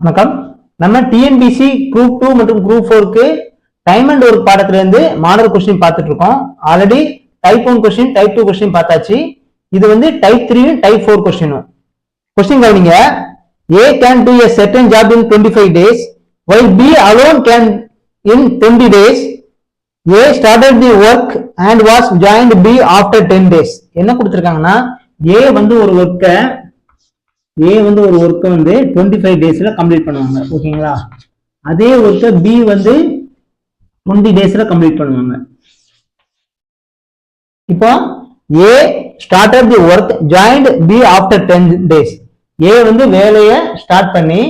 வணக்கம். நம்ம TNPSC group two மற்றும் குரூப் ஃபோருக்கு டைம் அண்ட் ஒர்க் பாடத்திலிருந்து மாடல் கொஸ்டின் பார்த்துட்டு இருக்கோம் already type one question type two question பார்த்தாச்சு. இது வந்து டைப் த்ரீயும் டைப் ஃபோர் கொஸ்டினும் கொஸ்டின் கவனிங்க. A can do a certain job in twenty five days while B alone can in 20 days A started the work and was joined B after ten days என்ன கொடுத்துருக்காங்கன்னா ஏ வந்து ஒரு ஒர்க்கை ஏ வந்து ஒரு ஒர்க்கை வந்து டுவெண்ட்டி ஃபைவ் டேஸில் கம்ப்ளீட் பண்ணுவாங்க. ஓகேங்களா அதே ஒர்க்கை பி வந்து டுவெண்ட்டி டேஸில் கம்ப்ளீட் பண்ணுவாங்க. இப்போ A start up the work joined B after ten days A வந்து வேலையை ஸ்டார்ட் பண்ணி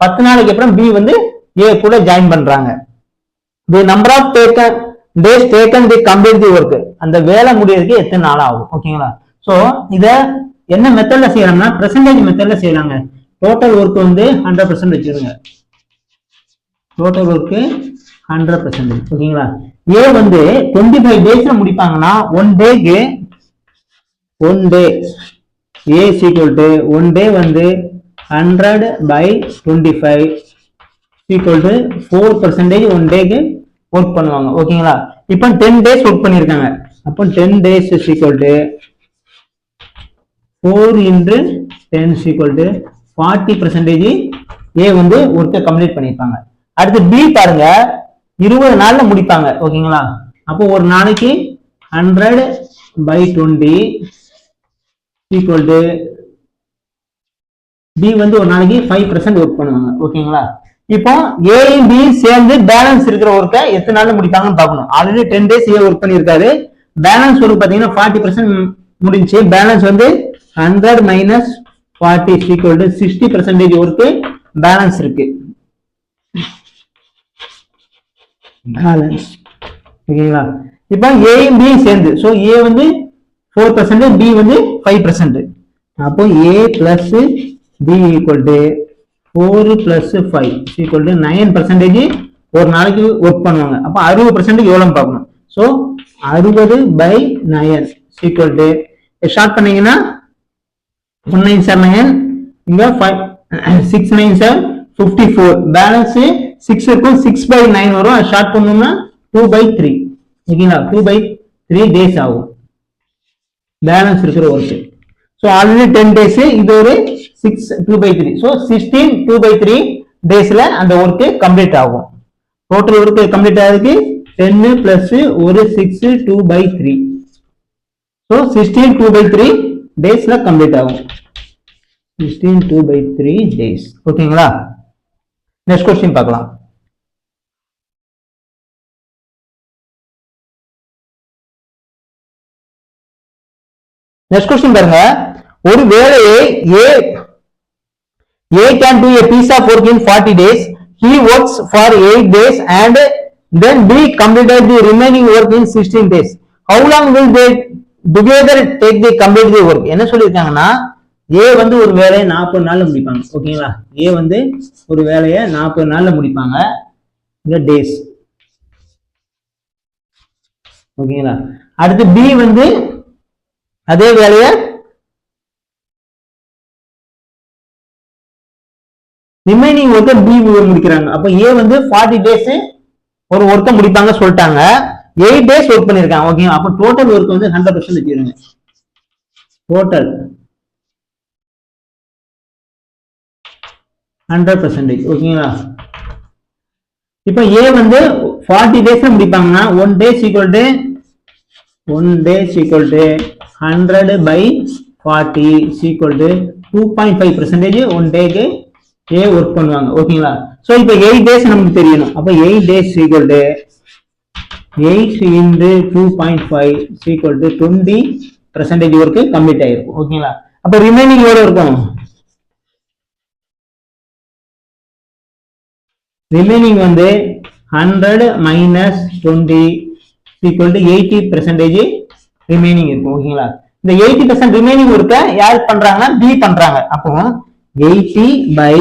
பத்து நாளைக்கு அப்புறம் பி வந்து ஏ கூட ஜாயின் பண்றாங்க. The number of taken days taken the complete the work அந்த வேலை முடியறதுக்கு எத்தனை நாள் ஆகும்? ஓகேங்களா ஸோ இத என்ன மெத்தட்ல செய்யலாம்னா பெர்சன்டேஜ் மெத்தட்ல செய்யலாங்க. டோட்டல் ஒர்க் வந்து ஹண்ட்ரட் பர்சன்ட் வச்சிருங்க. டோட்டல் ஒர்க்கு ஹண்ட்ரட் பர்சன்டேஜ் ஓகேங்களா? ஏ வந்து டுவெண்ட்டி ஃபைவ் டேஸ்ல முடிப்பாங்கன்னா one take one day A equal to one day வந்து hundred by twenty five equal to four percentage one take work பண்ணுவாங்க. ஓகேங்களா? இப்போ டென் டேஸ் ஒர்க் பண்ணியிருக்காங்க அப்போ ten days is to four into ten equal to forty percentage A வந்து ஒர்க்கை complete பண்ணியிருப்பாங்க. அடுத்து பி பாருங்க. இருபது நாளில் முடிப்பாங்க. ஓகேங்களா? அப்போ ஒரு நாளைக்கு hundred by twenty equal to B வந்து ஒரு நாளைக்கு ஃபைவ் பர்சன்ட் ஒர்க் பண்ணுவாங்க. ஓகேங்களா? இப்போ ஏயும் பி சேர்ந்து பேலன்ஸ் இருக்கிற ஒர்க்கை எத்தனை நாளில் முடிப்பாங்கன்னு பார்க்கணும். Already ten days A work பண்ணியிருக்காரு. பேலன்ஸ் ஒர்க் பார்த்தீங்கன்னா ஃபார்ட்டி பர்சன்ட் முடிஞ்சு பேலன்ஸ் வந்து hundred minus forty equal to sixty percentage work balance இருக்கு. பேலன்ஸ் ஓகேங்களா? இப்போ ஏயும் பி சேர்ந்து. ஸோ ஏ வந்து ஃபோர் பர்சன்ட் பி வந்து ஃபைவ் பர்சன்ட் அப்போ A plus B equal to four plus five equal to nine percentage ஒரு நாளைக்கு ஒர்க் பண்ணுவாங்க. அப்போ அறுபது பர்சன்டேஜ் எவ்வளோன்னு பார்க்கணும். ஸோ அறுபது by nine equal to short பண்ணீங்கன்னா ஒன் நைன் சார் நைன் இங்க five six nine sir fifty four balance six இருக்கும் சிக்ஸ் பை நைன் வரும். அது ஷார்ட் பண்ணோம்னா டூ பை த்ரீ ஓகேங்களா டூ பை த்ரீ டேஸ் ஆகும். பேலன்ஸ் இருக்கிற work so already ten days இது ஒரு six two by three so sixteen two by three டேஸில் அந்த ஒர்க்கு கம்ப்ளீட் ஆகும். டோட்டல் ஒர்க்கு கம்ப்ளீட் ஆகுதுக்கு டென்னு ப்ளஸ் ஒரு six two by three so sixteen two by three டேஸில் கம்ப்ளீட் ஆகும் sixteen two by three days ஓகேங்களா நெக்ஸ்ட் கொஸ்டின் பார்க்கலாம் நெக்ஸ்ட் கொஸ்டின் பாருங்க ஒரு வேலையை A A can do a piece of work in 40 days he works for 8 days and then b completed the remaining work in 16 days how long will they together take the complete the work என்ன சொல்லியிருக்காங்கன்னா ஏ வந்து ஒரு வேலையை நாற்பது நாள்ல முடிப்பாங்க. ஓகேங்களா? A வந்து ஒரு வேலையை நாற்பது நாள்ல முடிப்பாங்க. இந்த டேஸ் ஓகேங்களா? அடுத்து பி வந்து அதே வேலையை ரிமைனிங் ஒர்க்கை பி முடிக்கிறாங்க. அப்போ ஏ வந்து ஃபார்ட்டி டேஸ் ஒரு ஒர்க்கை முடிப்பாங்க சொல்லிட்டாங்க. எயிட் டேஸ் ஒர்க் பண்ணியிருக்கான் ஓகே அப்போ டோட்டல் ஒர்க் வந்து ஹண்ட்ரட் பர்சன்ட் வச்சுருங்க. டோட்டல் ஹண்ட்ரட் பர்சன்டேஜ் ஓகேங்களா இப்போ ஏ வந்து ஃபார்ட்டி டேஸ்ல முடிப்பாங்கன்னா one days equal to one days equal to hundred by forty equal to two point five percentage one take A work பண்ணுவாங்க. ஓகேங்களா so இப்போ eight days நமக்கு தெரியணும். அப்போ eight days equal to eight into two point five equal to twenty percentage work complete ஆயிருக்கும். ஓகேங்களா அப்போ remaining எவ்வளோ இருக்கும்? ரிமைனிங் வந்து hundred minus twenty equal to eighty percentage remaining இருக்கும். ஓகேங்களா இந்த எயிட்டி பர்சன்ட் ரிமைனிங் ஒர்க்கை யார் பண்றாங்கன்னா? பி பண்றாங்க. அப்போ எயிட்டி பை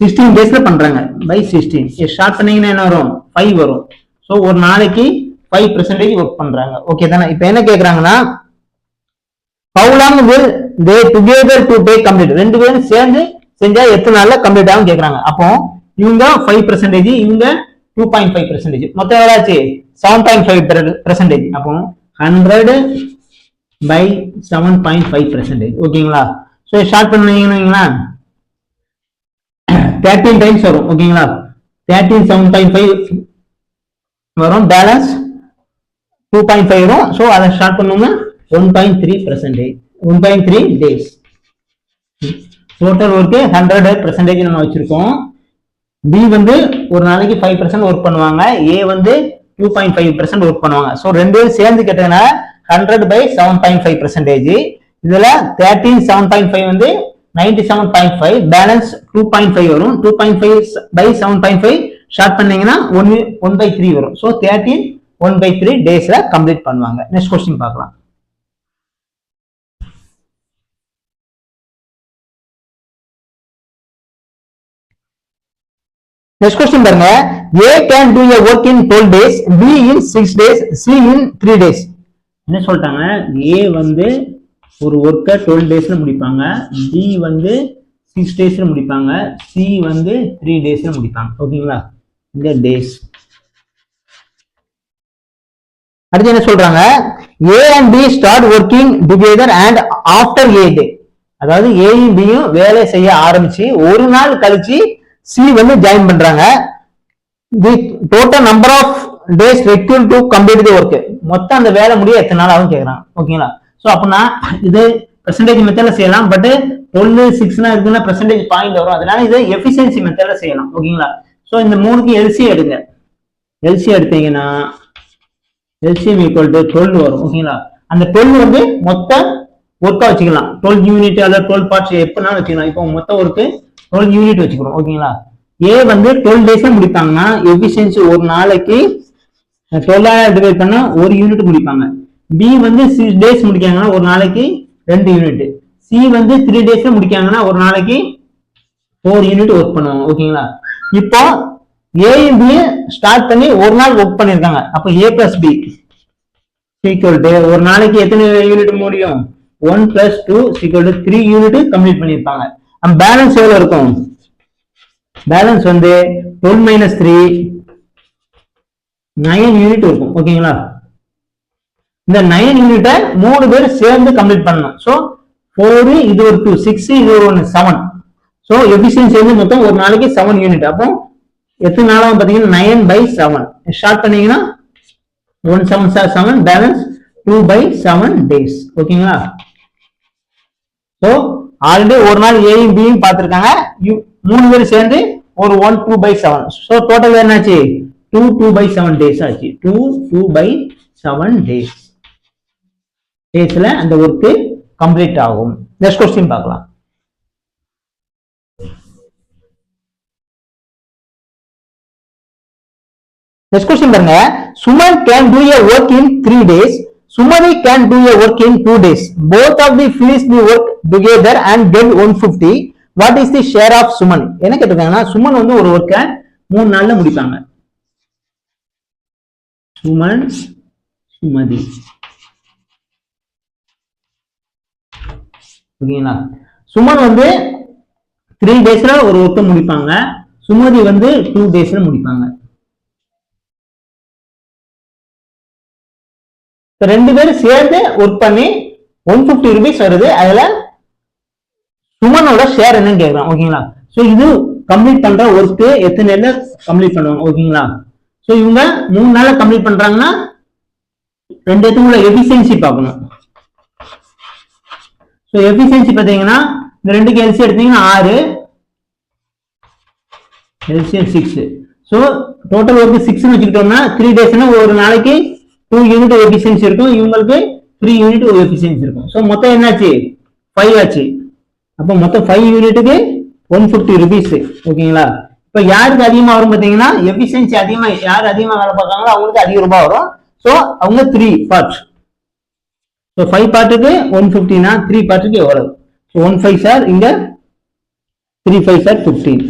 சிக்ஸ்டீன் டேஸ்ல பண்றாங்க. பை சிக்ஸ்டீன் ஸ்டார்ட் பண்ணீங்கன்னா என்ன வரும்? ஃபைவ் வரும். ஸோ ஒரு நாளைக்கு ஃபைவ் பர்சன்டேஜ் ஒர்க் பண்றாங்க. ஓகே தானே? இப்போ என்ன கேட்குறாங்கன்னா பவுலாங் will they together to to complete ரெண்டு பேரும் சேர்ந்து செஞ்சா எத்தனை நாள்ல கம்ப்ளீட் ஆகும் கேட்குறாங்க அப்போ இவங்க ஃபைவ் பர்சன்டேஜ் இவங்க டூ பாயிண்ட் ஃபைவ் பர்சன்டேஜ் மொத்தம் எவ்வளோச்சு செவன் பாயிண்ட் ஃபைவ் பர்சன்டேஜ் அப்போ hundred by seven point five percentage ஓகேங்களா ஸோ ஷார்ட் பண்ணீங்கன்னா தேர்ட்டீன் டைம்ஸ் வரும். ஓகேங்களா தேர்ட்டீன் செவன் பாயிண்ட் ஃபைவ் வரும் பேலன்ஸ் டூ பாயிண்ட் ஃபைவ் வரும். ஸோ அதை ஸ்டார்ட் பண்ணோம்னா one point three percentage one point three days total work hundred percentage நம்ம வச்சிருக்கோம். பி வந்து ஒரு நாளைக்கு ஃபைவ் பர்சன்ட் ஒர்க் பண்ணுவாங்க. ஏ வந்து two point five percent work பண்ணுவாங்க. ஸோ ரெண்டு பேரும் சேர்ந்து கேட்டதுனால hundred by seven point five percentage இதில் தேர்ட்டீன் செவன் பாயிண்ட் ஃபைவ் வந்து ninety seven point five balance two point five வரும். Two point five by seven point five short பண்ணீங்கன்னா one one by three வரும். So thirteen one by three டேஸில் complete பண்ணுவாங்க. Next question பார்க்கலாம். Next question பாருங்க. A can do a work in twelve days B in six days C in three days என்ன சொல்லிட்டாங்க? ஏ வந்து ஒரு ஒர்க்கை டுவெல் டேஸ்ல முடிப்பாங்க. பி வந்து சிக்ஸ் டேஸ்ல முடிப்பாங்க. சி வந்து த்ரீ டேஸ்ல முடிப்பாங்க. ஓகேங்களா? இந்த டேஸ் அடுத்து என்ன சொல்றாங்க? A and B start working together and after a day அதாவது ஏயும் பியும் வேலை செய்ய ஆரம்பிச்சு ஒரு நாள் கழிச்சு சி வந்து ஜாயின் பண்றாங்க. The total number of days require to complete the work மொத்தம் அந்த வேலை முடிய எத்தனை நாள் ஆகும் கேட்கறான் ஓகேங்களா ஸோ அப்படின்னா இது பெர்சன்டேஜ் மெத்தட்ல செய்யலாம் பட் ஒன்னு சிக்ஸ்னா இருக்குன்னா பெர்சன்டேஜ் பாயிண்ட் வரும். அதனால இது எஃபிஷியன்சி மெத்தட்ல செய்யலாம். ஓகேங்களா ஸோ இந்த மூணுக்கு எல்சி எடுங்க. எல்சி எடுத்தீங்கன்னா எல்சிஎம் ஈக்குவல் டு டுவெல் வரும் ஓகேங்களா அந்த டுவெல் வந்து மொத்த ஒர்க்காக வச்சுக்கலாம். டுவெல் யூனிட் அல்லது டுவெல் பார்ட்ஸ் எப்படினாலும் வச்சுக்கலாம். இப்போ மொத்த ஒர்க்கு டுவெல் யூனிட் வச்சுக்கிறோம் ஓகேங்களா ஏ வந்து டுவெல் டேஸே முடிப்பாங்கன்னா எஃபிஷியன்சி ஒரு நாளைக்கு டுவெல்லாயிரம் டிவைட் பண்ணா ஒரு யூனிட் முடிப்பாங்க. பி வந்து சிக்ஸ் டேஸ் முடிக்காங்கன்னா ஒரு நாளைக்கு ரெண்டு யூனிட் சி வந்து த்ரீ டேஸ்ல முடிக்காங்கன்னா ஒரு நாளைக்கு ஃபோர் யூனிட் ஒர்க் பண்ணுவாங்க ஓகேங்களா இப்போ ஏயும் ஸ்டார்ட் பண்ணி ஒரு நாள் ஒர்க் பண்ணிருக்காங்க அப்போ A plus B equal to ஒரு நாளைக்கு எத்தனை யூனிட் முடியும்? One plus two equal to three unit complete பண்ணியிருப்பாங்க. பேலன்ஸ் எவ்வளவு இருக்கும்? பேலன்ஸ் வந்து twelve minus three nine unit இருக்கும். ஓகேங்களா இந்த நைன் யூனிட்டை மூணு பேர் சேர்ந்து கம்ப்ளீட் பண்ணணும். ஸோ ஃபோரு இது ஒரு டூ சிக்ஸ் இது ஒரு ஒன்று செவன் ஸோ எஃபிஷியன்சி வந்து மொத்தம் ஒரு நாளைக்கு செவன் யூனிட் அப்போ எத்தனை நாளாகும் பார்த்தீங்கன்னா நைன் பை செவன் ஸ்டார்ட் பண்ணீங்கன்னா one seven sir seven balance two by seven days ஓகேங்களா ஸோ ஆல்ரெடி ஒரு நாள் ஏயும் பியும் பார்த்துருக்காங்க. மூணு பேர் சேர்ந்து ஒரு one two by seven so total என்னாச்சு? Two two by seven days ஆச்சு. Two two by seven days டேஸ்ல அந்த ஒர்க்கு கம்ப்ளீட் ஆகும். நெக்ஸ்ட் கொஸ்டின் பார்க்கலாம். நெக்ஸ்ட் கொஸ்டின் பாருங்க. Suman can do a work in three days Sumathi can do A work in two days both of the finish the work together and get one fifty what is the share of Suman என்ன கேட்டிருக்காங்கன்னா சுமன் வந்து ஒரு ஒர்க்கை மூணு நாள்ல முடிப்பாங்க. சுமன் சுமதி ஓகேங்களா சுமன் வந்து த்ரீ டேஸ்ல ஒரு ஒர்க்கை முடிப்பாங்க. சுமதி வந்து டூ டேஸ்ல முடிப்பாங்க. ரெண்டு பேரும் சேர்ந்து ஒர்க் பண்ணி ஒன் ஃபிஃப்டி ருபீஸ் வருது. அதுல சுமனோட ஷேர் என்னன்னு கேட்குறான் ஓகேங்களா ஸோ இது கம்ப்ளீட் பண்ற ஒர்க்கு எத்தனை நேரில் கம்ப்ளீட் பண்ணுவாங்க? ஓகேங்களா ஸோ இவங்க மூணு நாள்ல கம்ப்ளீட் பண்றாங்கன்னா ரெண்டு இடத்துக்குள்ள எஃபிஷியன்சி பார்க்கணும். ஸோ எஃபிஷியன்சி பார்த்தீங்கன்னா இந்த ரெண்டுக்கு எல்சி எடுத்தீங்கன்னா ஆறு LCM six so total work சிக்ஸ்னு வச்சுக்கிட்டோம்னா த்ரீ டேஸ்னா ஒரு நாளைக்கு டூ யூனிட் எஃபிஷியன்சி இருக்கும். இவங்களுக்கு த்ரீ யூனிட் எஃபிஷியன்சி இருக்கும். ஸோ மொத்தம் என்னாச்சு? ஃபைவ் ஆச்சு. அப்போ மொத்தம் ஃபைவ் யூனிட்டுக்கு ஒன் ஃபிஃப்டி ருபீஸ் ஓகேங்களா இப்போ யாருக்கு அதிகமாக வரும் பார்த்தீங்கன்னா எஃபிஷியன்சி அதிகமாக யார் அதிகமாக வேலை பார்க்குறாங்களோ அவங்களுக்கு அதிக ரூபாய் வரும். ஸோ அவங்க த்ரீ பார்ட் ஸோ ஃபைவ் பார்ட்டுக்கு ஒன் ஃபிஃப்டினா த்ரீ பார்ட்டுக்கு எவ்வளவு? ஸோ ஒன் ஃபைவ் சார் இங்கே த்ரீ ஃபைவ் சார் ஃபிஃப்டீன்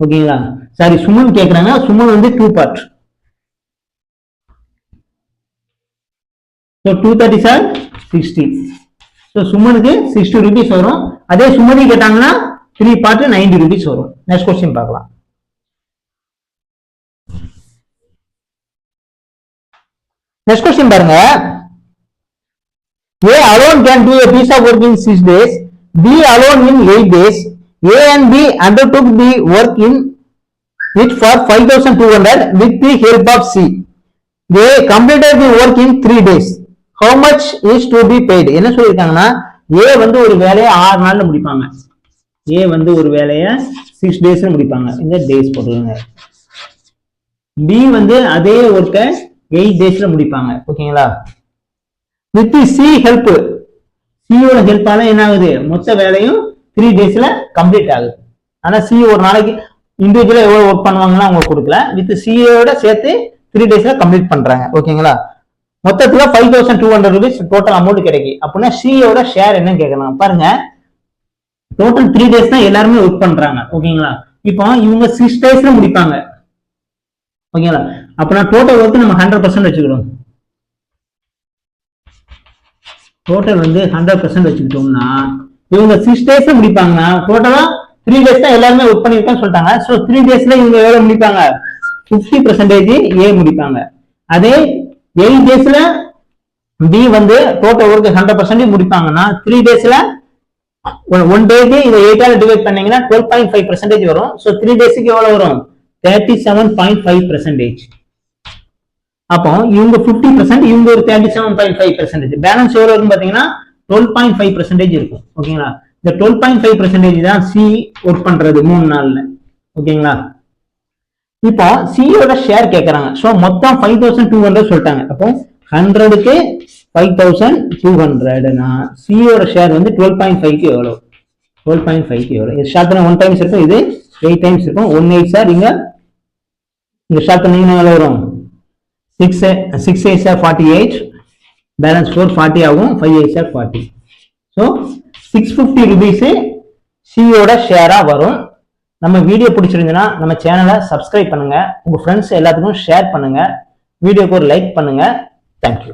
ஓகேங்களா சாரி சுமன் கேட்குறாங்க சுமன் வந்து two part so two thirty sir sixty so சுமனுக்கு sixty rupees வரும் அதே சுமதி கேட்டாங்கன்னா த்ரீ பார்ட் நைன்டி ருபீஸ் வரும் நெக்ஸ்ட் கொஸ்டின் பார்க்கலாம் நெக்ஸ்ட் கொஸ்டின் பாருங்க A alone can do a piece of work in six days. B alone in eight days. A and B undertook the work in it for 5200 with the help of C. They completed the work in three days. How much is to be paid என்ன சொல்லியிருக்காங்கன்னா ஏ வந்து ஒரு வேலையை ஆறு நாள்ல முடிப்பாங்க. ஏ வந்து ஒரு வேலையை சிக்ஸ் டேஸ்ல முடிப்பாங்க. இந்த டேஸ் போட்டுருங்க பி வந்து அதே ஒர்க்கை எயிட் டேஸ்ல முடிப்பாங்க. ஓகேங்களா? வித் சி ஹெல்ப் சியோட ஹெல்ப்பால என்ன ஆகுது? மொத்த வேலையும் த்ரீ டேஸ்ல கம்ப்ளீட் ஆகுது. ஆனா சி ஒரு நாளைக்கு இண்டிவிஜுவலா எவ்வளவு ஒர்க் பண்ணுவாங்கன்னா அவங்க கொடுக்கல. வித் சியோட சேர்த்து த்ரீ டேஸ்ல கம்ப்ளீட் பண்றாங்க. ஓகேங்களா? மொத்தத்துல five thousand two hundred rupees total amount கிடைக்கும் அப்படின்னா சியோட ஷேர் என்னன்னு கேட்கலாம். பாருங்க. டோட்டல் த்ரீ டேஸ் தான் எல்லாருமே ஒர்க் பண்றாங்க. ஓகேங்களா இப்போ இவங்க சிக்ஸ் டேஸ்ல முடிப்பாங்க. ஓகேங்களா அப்பனா டோட்டல் ஒர்க் நம்ம ஹண்ட்ரட் பர்சன்ட் வச்சுக்கிறோம் டோட்டல் வந்து ஹண்ட்ரட் பர்சன்ட் வச்சுக்கிட்டோம்னா இவங்க சிக்ஸ் டேஸ்ல முடிப்பாங்கன்னா டோட்டலா த்ரீ டேஸ் தான் எல்லாருமே ஒர்க் பண்ணிருக்கேன்னு சொல்லிட்டாங்க. ஸோ த்ரீ டேஸ்ல இவங்க எவ்வளவு முடிப்பாங்க? ஃபிஃப்டி பர்சன்டேஜ் ஏ முடிப்பாங்க. அதே எயிட் டேஸ்ல பி வந்து டோட்டல் ஒர்க் ஹண்ட்ரட் பர்சன்டேஜ் முடிப்பாங்கன்னா த்ரீ டேஸ்ல ஒன் டேக்கு இதை எயிட்டால டிவைட் பண்ணீங்கன்னா டுவெல் பாயிண்ட் ஃபைவ் பர்சன்டேஜ் வரும். ஸோ த்ரீ டேஸுக்கு எவ்வளவு வரும்? Thirty seven point five percentage அப்போ இவங்க ஃபிஃப்டி பர்சன்ட் இவங்க ஒரு thirty seven point five percentage balance எவ்வளவு இருக்கும் பாத்தீங்கன்னா டுவெல் பாயிண்ட் ஃபைவ் பர்சன்டேஜ் இருக்கும். ஓகேங்களா இந்த டுவெல் பாயிண்ட் ஃபைவ் பர்சன்டேஜ் தான் சி ஒர்க் பண்றது மூணு நாள்ல. ஓகேங்களா இப்போ சியோட ஷேர் கேட்கறாங்க ஸோ மொத்தம் ஃபைவ் தௌசண்ட் டூ ஹண்ட்ரட் சொல்லிட்டாங்க. அப்போ ஹண்ட்ரடுக்கு ஃபைவ் தௌசண்ட் டூ ஹண்ட்ரட்னா சியோட ஷேர் வந்து டுவெல் பாயிண்ட் ஃபைவ்க்கு எவ்வளோ டுவெல் பாயிண்ட் ஃபைவ்க்கு எவ்வளோ இது ஷார்ட் ஒன் டைம்ஸ் இருக்கும். இது எயிட் டைம்ஸ் இருக்கும். ஒன் எயிட் சார் இங்கே இங்கே ஷார்ட் பண்ணிங்கன்னா எவ்வளோ வரும்? Six six eight sir forty eight balance four forty ஆகும். Five eight sir forty so six fifty rupees சியோட ஷேராக வரும். நம்ம வீடியோ பிடிச்சிருந்துன்னா நம்ம சேனலை சப்ஸ்கிரைப் பண்ணுங்க. உங்க ஃப்ரெண்ட்ஸ் எல்லாத்துக்கும் ஷேர் பண்ணுங்க. வீடியோக்கு ஒரு லைக் பண்ணுங்க. தேங்க்யூ